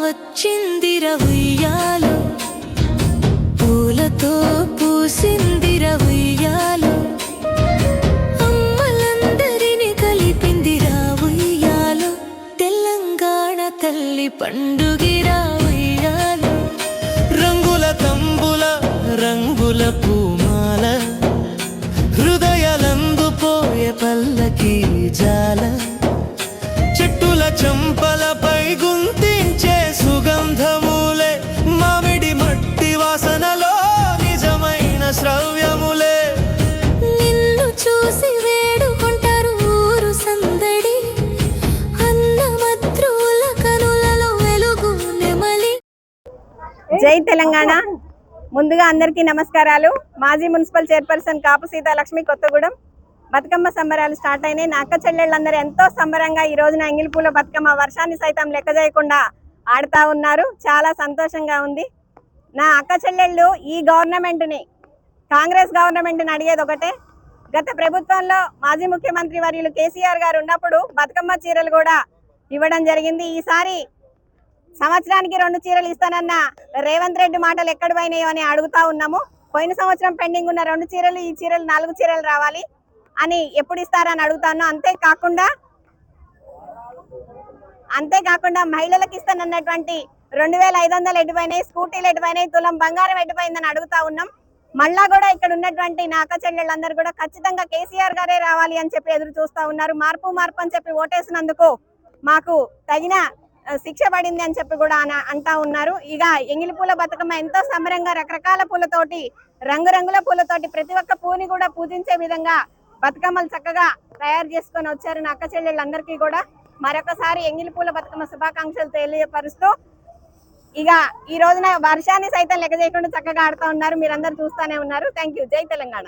వచ్చింది రవయ్యాలో పూలతో పూసింది రవయ్యాలో అమ్మలందరినీ కలిపింది రావయ్యాలో తెలంగాణ తల్లి పండుగి రావయ్యాలో రంగుల తంబుల రంగుల పూ జై తెలంగాణ. ముందుగా అందరికీ నమస్కారాలు. మాజీ మున్సిపల్ చైర్పర్సన్ కాపు సీతాలక్ష్మి కొత్తగూడెం. బతుకమ్మ సంబరాలు స్టార్ట్ అయినాయి. నా అక్క చెల్లెళ్ళందరూ ఎంతో సంబరంగా ఈ రోజున ఎంగిలిపూల బతుకమ్మ వర్షాన్ని సైతం లెక్క చేయకుండా ఆడుతా ఉన్నారు. చాలా సంతోషంగా ఉంది. నా అక్క చెల్లెళ్ళు ఈ గవర్నమెంట్ని కాంగ్రెస్ గవర్నమెంట్ని అడిగేది ఒకటే. గత ప్రభుత్వంలో మాజీ ముఖ్యమంత్రి వర్యులు కేసీఆర్ గారు ఉన్నప్పుడు బతుకమ్మ చీరలు కూడా ఇవ్వడం జరిగింది. ఈసారి సంవత్సరానికి రెండు చీరలు ఇస్తానన్న. రేవంత్ రెడ్డి మాటలు ఎక్కడ పోయినాయో అని అడుగుతా ఉన్నాము. పోయిన సంవత్సరం పెండింగ్ ఉన్న రెండు చీరలు ఈ చీరలు నాలుగు చీరలు రావాలి అని ఎప్పుడు ఇస్తారని అడుగుతాను అంతేకాకుండా అంతేకాకుండా మహిళలకు ఇస్తానన్నటువంటి రెండు వేల ఐదు వందలు ఎడిపోయినాయి స్కూటీలు ఎడిపోయినాయి తులం బంగారం ఎడిపోయిందని అడుగుతా ఉన్నాం. మళ్ళా కూడా ఇక్కడ ఉన్నటువంటి నా అక్క చెల్లెళ్ళందరూ కూడా ఖచ్చితంగా కేసీఆర్ గారే రావాలి అని చెప్పి ఎదురు చూస్తా ఉన్నారు. మార్పు మార్పు అని చెప్పి ఓటేసినందుకు మాకు తగిన శిక్ష పడింది అని చెప్పి కూడా అన- అంటా ఉన్నారు. ఇక ఎంగిలి పూల బతుకమ్మ ఎంతో సమరంగా రకరకాల పూలతోటి రంగురంగుల పూలతోటి ప్రతి ఒక్క పూని కూడా పూజించే విధంగా బతుకమ్మలు చక్కగా తయారు చేసుకొని వచ్చారు నా అక్క చెల్లెళ్ళందరికీ కూడా. మరొకసారి ఎంగిలి పూల బతుకమ్మ శుభాకాంక్షలు తెలియపరుస్తూ ఇక ఈ రోజున వర్షాన్ని సైతం లెక్క చేయకుండా చక్కగా ఆడుతూ ఉన్నారు. మీరందరూ చూస్తూనే ఉన్నారు. థ్యాంక్ యూ జై తెలంగాణ.